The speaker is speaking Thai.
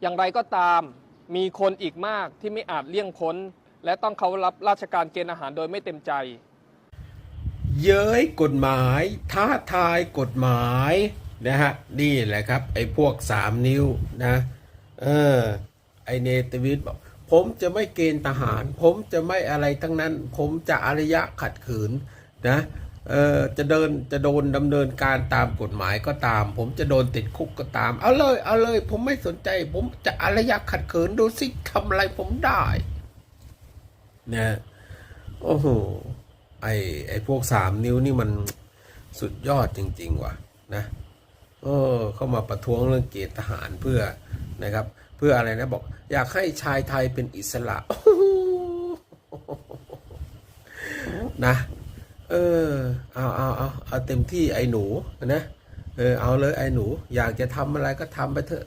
อย่างไรก็ตามมีคนอีกมากที่ไม่อาจเลี่ยงพ้น และต้องเขารับราชการเกณฑ์อาหารโดยไม่เต็มใจ เย้ยกฎหมายท้าทายกฎหมายนะฮะนี่แหละครับ ไอ้พวกสามนิ้วนะเออไอเนตวิทย์บอกผมจะไม่เกณฑ์ทหาร ผมจะไม่อะไรทั้งนั้น ผมจะอารยะขัดขืนนะ จะเดินจะโดนดำเนินการตามกฎหมายก็ตาม ผมจะโดนติดคุกก็ตาม เอาเลย เอาเลย ผมไม่สนใจ ผมจะอารยะขัดขืนดูสิทำอะไรผมได้นะโอ้โหไอ้ไอ้พวกสามนิ้วนี่มันสุดยอดจริง ๆ ว่ะ นะเออเข้ามาประท้วงเรื่องเกณฑ์ทหารเพื่อนะครับ เพื่ออะไรนะบอก อยากให้ชายไทยเป็นอิสระนะ เออ เอาเอาเอาเอาเต็มที่ไอ้หนูนะ เออ เอาเลยไอ้หนู อยากจะทำอะไรก็ทำไปเถอะ